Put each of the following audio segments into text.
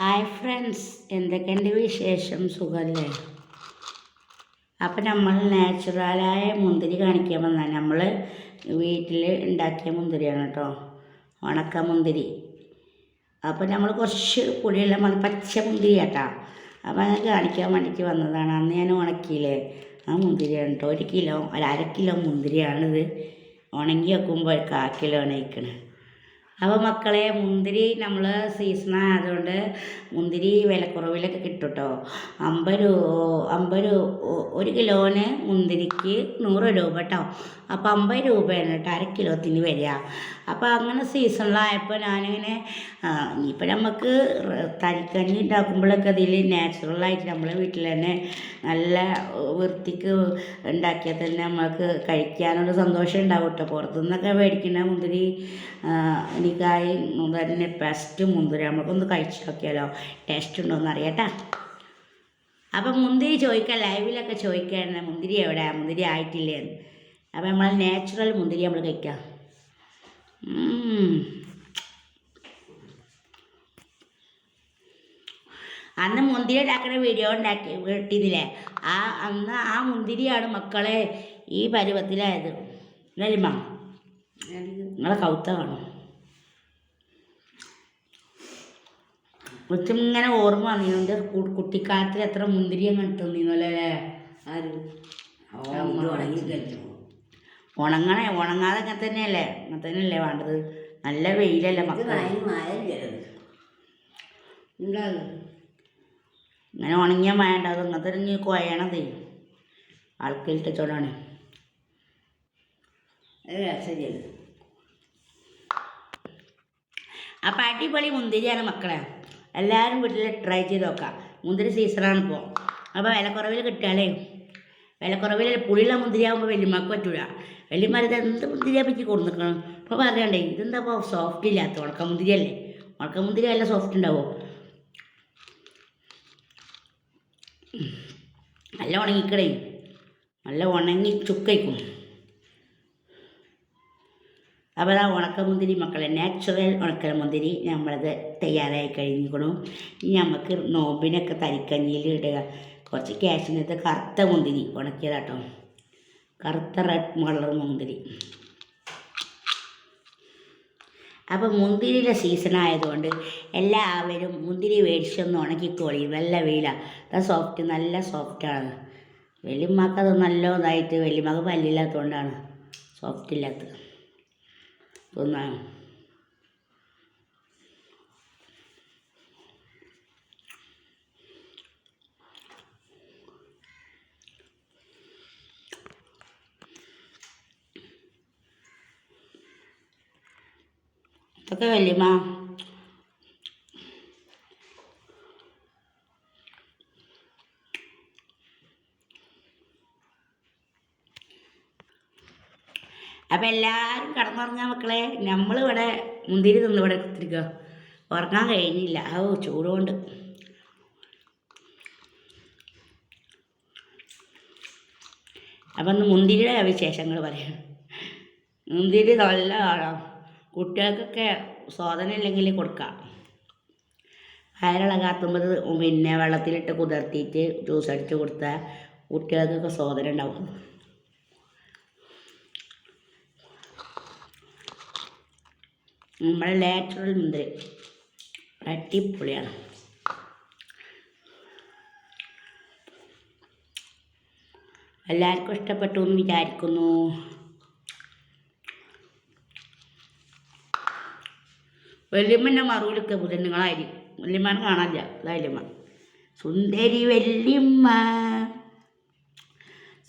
Hi friends എന്തൊക്കെയുണ്ട് വിശേഷം? സുഖമല്ലേ അപ്പം നമ്മൾ നാച്ചുറലായ മുന്തിരി കാണിക്കാൻ വന്നാൽ നമ്മൾ വീട്ടിൽ ഉണ്ടാക്കിയ മുന്തിരിയാണ് കേട്ടോ. ഉണക്ക മുന്തിരി. അപ്പം നമ്മൾ കുറച്ച് പുളിയുള്ള വന്ന് പച്ച മുന്തിരി കേട്ടോ. അപ്പം അത് കാണിക്കാൻ വേണ്ടിയിട്ട് വന്നതാണ്. അന്ന് ഞാൻ ഉണക്കിയില്ലേ? ആ മുന്തിരിയാണ് കേട്ടോ. ഒരു കിലോ അല്ല അര കിലോ മുന്തിരിയാണിത്. ഉണങ്ങി വെക്കുമ്പോൾ കാൽ കിലോ നയിക്കണേ അപ്പോൾ മക്കളെ മുന്തിരി നമ്മൾ സീസൺ ആയതുകൊണ്ട് മുന്തിരി വിലക്കുറവിലൊക്കെ കിട്ടും കേട്ടോ അമ്പത് രൂപ അമ്പത് രൂപ ഒരു കിലോന് മുന്തിരിക്ക് നൂറ് രൂപ കേട്ടോ അപ്പോൾ അമ്പത് രൂപയാണ് കേട്ടോ അര കിലോത്തിന് വരിക. അപ്പോൾ അങ്ങനെ സീസണിലായപ്പോൾ ഞാനിങ്ങനെ ഇനിയിപ്പോൾ നമുക്ക് തരിക്കഞ്ഞി ഉണ്ടാക്കുമ്പോഴൊക്കെ അതിൽ നാച്ചുറലായിട്ട് നമ്മളെ വീട്ടിൽ തന്നെ നല്ല വൃത്തിക്ക് ഉണ്ടാക്കിയാൽ തന്നെ നമ്മൾക്ക് കഴിക്കാനൊരു സന്തോഷം ഉണ്ടാവും കേട്ടോ പുറത്തുനിന്നൊക്കെ മേടിക്കുന്ന മുന്തിരി ആ, എനിക്കായി തന്നെ ബെസ്റ്റ് മുന്തിരി. നമുക്കൊന്ന് കഴിച്ച് നോക്കിയാലോ? ടേസ്റ്റ് ഉണ്ടോയെന്ന് അറിയാട്ടാ. അപ്പം മുന്തിരി ചോദിക്കാം ലൈവിലൊക്കെ ചോദിക്കുകയായിരുന്നു മുന്തിരി എവിടെയാ മുന്തിരി ആയിട്ടില്ലേ? എന്ന് അപ്പം നമ്മൾ നാച്ചുറൽ മുന്തിരി നമ്മൾ കഴിക്കാം. അന്ന് മുന്തിരി ഉണ്ടാക്കുന്ന വീഡിയോ ഉണ്ടാക്കി ഇട്ടിരുന്നില്ലേ ആ അന്ന് ആ മുന്തിരിയാണ് മക്കളെ ഈ പരുവത്തിലായത്. വരുമ്പ നിങ്ങളെ കൗത്ത കാണും. ഇങ്ങനെ ഓർമ്മ വന്നിരുന്നു. എന്റെ കുട്ടിക്കാലത്തിൽ എത്ര മുന്തിരി അങ്ങനെ തിന്നിരുന്നല്ലേ ആര്? ഉണങ്ങി കഴിഞ്ഞു ഉണങ്ങണേ ഉണങ്ങാതെ അങ്ങനെ തന്നെയല്ലേ? അങ്ങനെ തന്നെയല്ലേ വേണ്ടത്? നല്ല വെയിലല്ലേ മക്കളെ. ഇങ്ങനെ ഉണങ്ങിയ മഴ ഉണ്ടാകും അങ്ങനെ തന്നെ കുഴയണതേ രസം ചെയ്യരുത് അപ്പം അടിപൊളി മുന്തിരിയാണ് മക്കളെ. എല്ലാവരും വീട്ടിൽ ട്രൈ ചെയ്ത് നോക്കാം. മുന്തിരി സീസണാണ് ഇപ്പോൾ അപ്പോൾ വിലക്കുറവിൽ കിട്ടിയാലേ വിലക്കുറവിൽ പുളിയുള്ള മുന്തിരി ആകുമ്പോൾ വലിയമ്മക്ക് പറ്റൂല. വലിയമ്മ ഇത് എന്ത് മുന്തിരിയാ പറ്റി കൊടുത്തിരിക്കണം ഇപ്പോൾ പറയണ്ടേ ഇതെന്താ ഇപ്പോൾ സോഫ്റ്റ് ഇല്ലാത്ത ഉണക്ക മുന്തിരി അല്ലേ ഉണക്ക മുന്തിരി നല്ല സോഫ്റ്റ് ഉണ്ടാവും? നല്ല ഉണങ്ങിക്കടേ നല്ല ഉണങ്ങി ചുക്കയ്ക്കും. അപ്പോൾ ആ ഉണക്കമുന്തിരി മക്കളെ നാച്ചുറൽ ഉണക്കമുന്തിരി നമ്മളത് തയ്യാറായി കഴിഞ്ഞിരിക്കണു. ഇനി നമുക്ക് നോമ്പിനൊക്കെ തരിക്കഞ്ഞിയിൽ ഇടുക. കുറച്ച് ക്യാഷിനകത്ത് കറുത്ത മുന്തിരി ഉണക്കിയതാട്ടോ. കറുത്ത റെഡ് കളർ മുന്തിരി. അപ്പോൾ മുന്തിരിയുടെ സീസൺ ആയതുകൊണ്ട് എല്ലാവരും മുന്തിരി മേടിച്ചൊന്ന് ഉണക്കിക്കോളി. നല്ല വെയിലാണ് അത് സോഫ്റ്റ് നല്ല സോഫ്റ്റാണ് വലിയമ്മക്കത് നല്ലതായിട്ട് വലിയമ്മക്ക് പല്ലില്ലാത്തതുകൊണ്ടാണ് സോഫ്റ്റ് ഇല്ലാത്തത്. തിന്നാൻ ഇതൊക്കെ വല്യമ്മ അപ്പം എല്ലാവരും കിടന്നുറങ്ങാൻ മക്കളെ നമ്മളിവിടെ മുന്തിരി തിന്ന് ഇവിടെ കുത്തിരിക്കുക ഉറങ്ങാൻ കഴിഞ്ഞില്ല. ഓ ചൂടുകൊണ്ട്. അപ്പം ഒന്ന് മുന്തിരിയുടെ വിശേഷങ്ങൾ പറയാം. മുന്തിരി നല്ല കുട്ടികൾക്കൊക്കെ സ്വാധനം ഇല്ലെങ്കിൽ കൊടുക്കാം. വയറിളകാത്തുമ്പോൾ പിന്നെ വെള്ളത്തിലിട്ട് കുതിർത്തിയിട്ട് ജ്യൂസ് അടിച്ച് കൊടുത്താൽ കുട്ടികൾക്കൊക്കെ സ്വാധനം ഉണ്ടാവും. നമ്മുടെ ലാറ്ററൽ മുന്തിരി. അടിപൊളിയാണ്. എല്ലാവർക്കും ഇഷ്ടപ്പെട്ടു എന്ന് വിചാരിക്കുന്നു. വല്യമ്മന്റെ മറുവിലൊക്കെ ബുധനുകളായിരിക്കും വല്യമ്മനെ കാണാനില്ല. സുന്ദരി വല്യമ്മ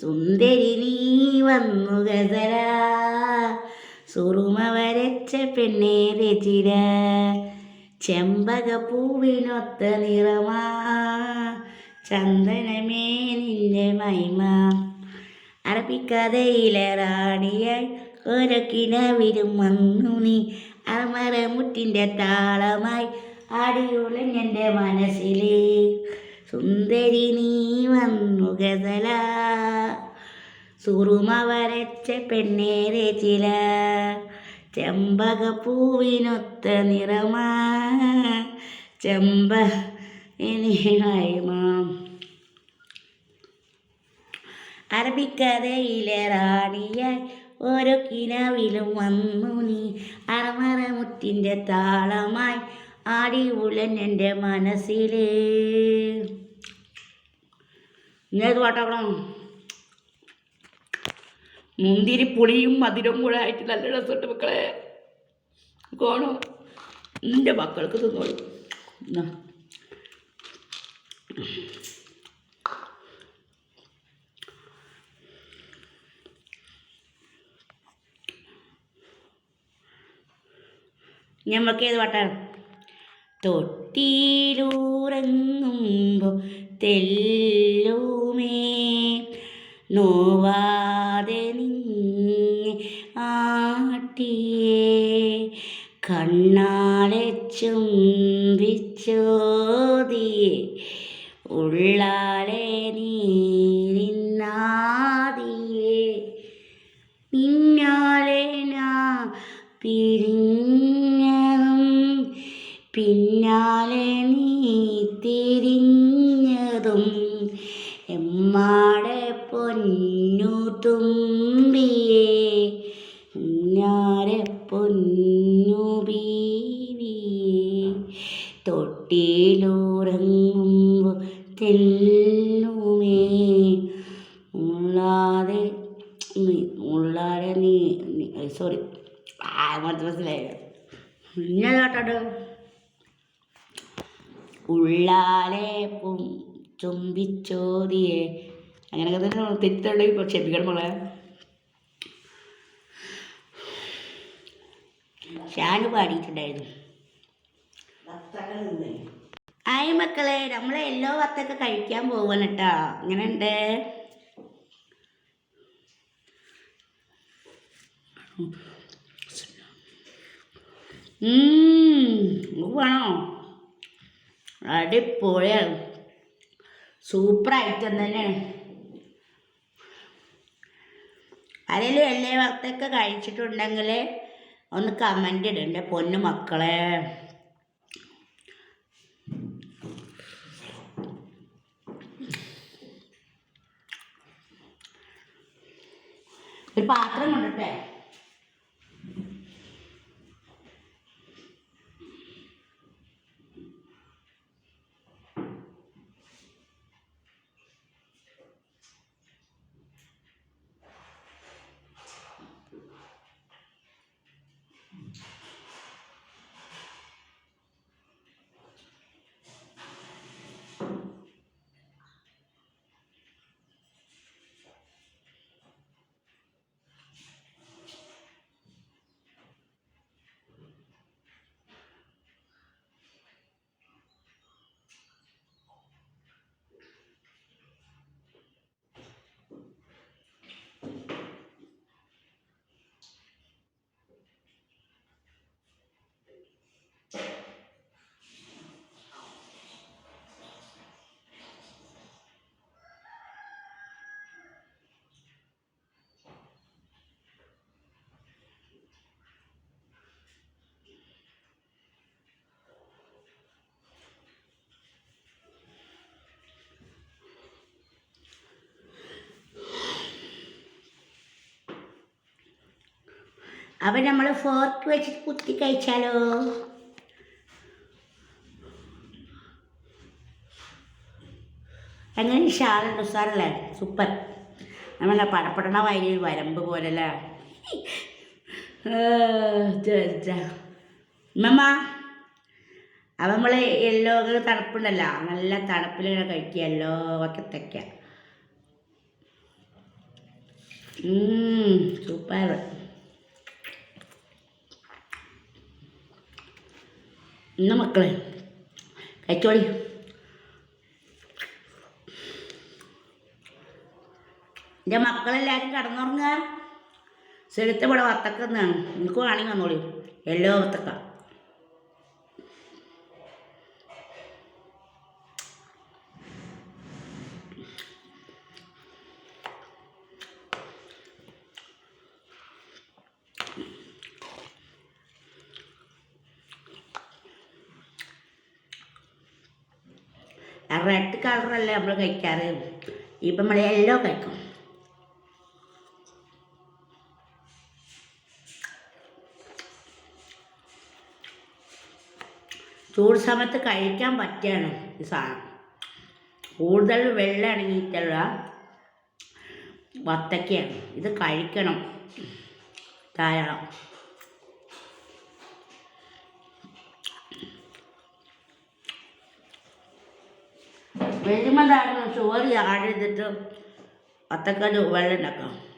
സുന്ദരി നീ വന്നു ഗസല. സുറുമ വരച്ച പെണ്ണേരെ ചിര ചെമ്പക പൂവിനൊത്ത നിറമാ. ചന്ദനമേ നിന്റെ മൈമ അറബിക്കഥയിലെ റാണിയായി ഒരക്കിനവിലും വന്നു നീ. അമര അമരമുറ്റിന്റെ താളമായി അടിയുളഞ്ഞെന്റെ മനസ്സിലേ. സുന്ദരി നീ വന്നു ഗസല. സുറുമ വരച്ച പെണ്ണേരെ ചില ചെമ്പക പൂവിനൊത്ത നിറമാ. ചെമ്പ ഇനിമാം അറബിക്കഥയിലെ റാണിയായി ഓരോ കിനാവിലും വന്നു നീ. അറമറമുറ്റിന്റെ താളമായി ആടി ഉലൻ എന്റെ മനസ്സിൽ. ഇന്നേത് പാട്ടാക്കണം മുന്തിരി പുളിയും മധുരം കൂടെ ആയിട്ട് നല്ല രസമുണ്ട് മക്കളെ. കോണോ? എന്റെ മക്കൾക്ക് തിന്നോളൂ. ഞമ്മക്ക് ഏത് പാട്ടാണ് തൊട്ടിയിലൂറങ്ങുമ്പോൾ തെല്ലുമേ. നോവാതെ പിരിഞ്ഞതും പിന്നാലെ നീ തിരിഞ്ഞതും എമ്മാടെ പൊന്നു തുമ്പിയെ ഞാരെ പൊന്നു ബീവിയെ. തൊട്ടിയിലുറങ്ങുമ്പോൾ തെല്ലുമേ ഉള്ളാതെ ഉള്ളാരെ നീ സോറി ആ മറ്റു മനസ്സിലായ ഞാൻ കേട്ടോ ഉള്ളാലെ പും ചുംബിച്ചോതിയെ അങ്ങനെയൊക്കെ തന്നെ തെറ്റുണ്ടെങ്കിൽ ഇപ്പോൾ ക്ഷമിക്കണം മോളെ. ഷാന് പാടിയിട്ടുണ്ടായിരുന്നു. ആയി മക്കളെ നമ്മളെ എല്ലോ വത്തൊക്കെ കഴിക്കാൻ പോവാണ് കേട്ടോ. അങ്ങനെ ഉണ്ട് വേണോ? അടിപൊളിയാണ്. സൂപ്പർ ഐറ്റം തന്നെ. ആരെങ്കിലും എല്ലാ വത്തൊക്കെ കഴിച്ചിട്ടുണ്ടെങ്കിൽ ഒന്ന് കമന്റ് ഇടണ്ടേ പൊന്നു മക്കളെ. ഒരു പാത്രം കൊണ്ടിട്ടെ അപ്പം നമ്മൾ ഫോർക്ക് വെച്ച് കുത്തി കഴിച്ചാലോ? അങ്ങനെ ഷാളുണ്ട് ഉസാറല്ലേ സൂപ്പർ നമ്മളെ പടപ്പെടണ വയലിൽ വരമ്പ് പോലല്ലേ? മമ്മ അപ്പം നമ്മൾ യെല്ലോ തണുപ്പുണ്ടല്ലോ നല്ല തണുപ്പിലിങ്ങനെ കഴിക്കുക യെല്ലോ വക്കത്തൊക്കെ സൂപ്പർ ഇന്ന് മക്കളെ. കഴിച്ചോളി എന്റെ മക്കളെല്ലാവരും കടന്നുറങ്ങുക. സെടുത്ത ഇവിടെ വത്തക്ക എന്നാണ് നിങ്ങൾക്ക് വേണമെങ്കിൽ വന്നോളി. എല്ലോ വത്തക്ക. റെഡ് കളറല്ലേ നമ്മൾ കഴിക്കാറ്? ഇപ്പം നമ്മൾ യെല്ലോ കഴിക്കും. ചൂട് സമയത്ത് കഴിക്കാൻ പറ്റിയാണ് ഈ സാധനം. കൂടുതൽ വെള്ളം അടങ്ങിയിട്ടുള്ള വത്തക്കയാണ്. ഇത് കഴിക്കണം. ധാരാളം. വരുമ്പോഴാണ് ചോറ് ആടെടുത്തിട്ട് വത്തക്കൽ വെള്ളം ഉണ്ടാക്കാം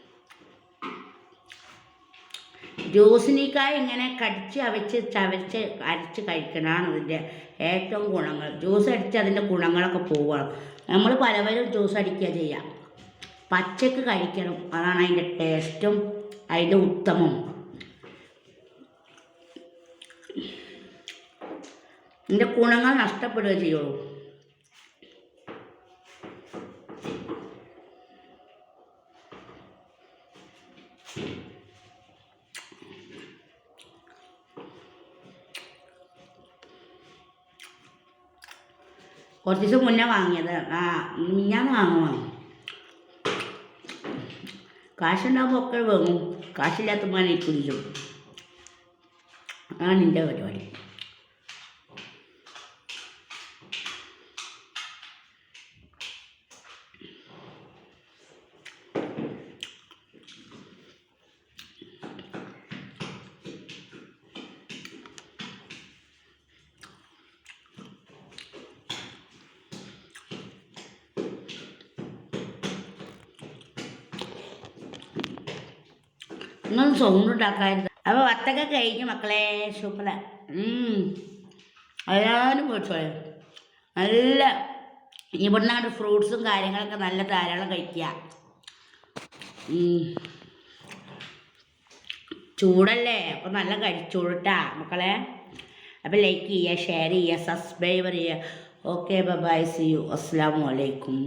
ജ്യൂസിനേക്കാൾ ഇങ്ങനെ കടിച്ച് അവച്ച് ചവച്ച് അരച്ച് കഴിക്കണമാണ് ഇതിന്റെ ഏറ്റവും ഗുണങ്ങൾ. ജ്യൂസ് അടിച്ച് അതിന്റെ ഗുണങ്ങളൊക്കെ പോവുകയാണ്. നമ്മൾ പലവരും ജ്യൂസ് അടിക്കുക ചെയ്യാം. പച്ചക്ക് കഴിക്കണം. അതാണ് അതിന്റെ ടേസ്റ്റും അതിന്റെ ഉത്തമം. ഇതിന്റെ ഗുണങ്ങൾ നഷ്ടപ്പെടുകയും ചെയ്യുള്ളൂ. കുറച്ച് ദിവസം മുന്നേ വാങ്ങിയത്. ആ മിഞ്ഞാന്ന് വാങ്ങുവാണ് കാശുണ്ടാകുമ്പോൾ ഒക്കെ വാങ്ങും. കാശില്ലാത്ത മാനേ കുടിക്കും അതാണ് എന്റെ പരിപാടി. നിങ്ങൾ സൗണ്ട് ഉണ്ടാക്കാരുത് അപ്പോൾ വത്തക്ക കഴിഞ്ഞു മക്കളെ സൂപ്പറ എല്ലാവരും പോയി നല്ല ഇവിടുന്നാണ്ട് ഫ്രൂട്ട്സും കാര്യങ്ങളൊക്കെ നല്ല ധാരാളം കഴിക്കുക. ചൂടല്ലേ? അപ്പം നല്ല കഴിച്ചോളൂട്ടാ മക്കളെ. അപ്പോൾ ലൈക്ക് ചെയ്യുക ഷെയർ ചെയ്യുക സബ്സ്ക്രൈബർ ചെയ്യുക. ഓക്കെ ബൈ സി യു അസ്സാം വലൈക്കും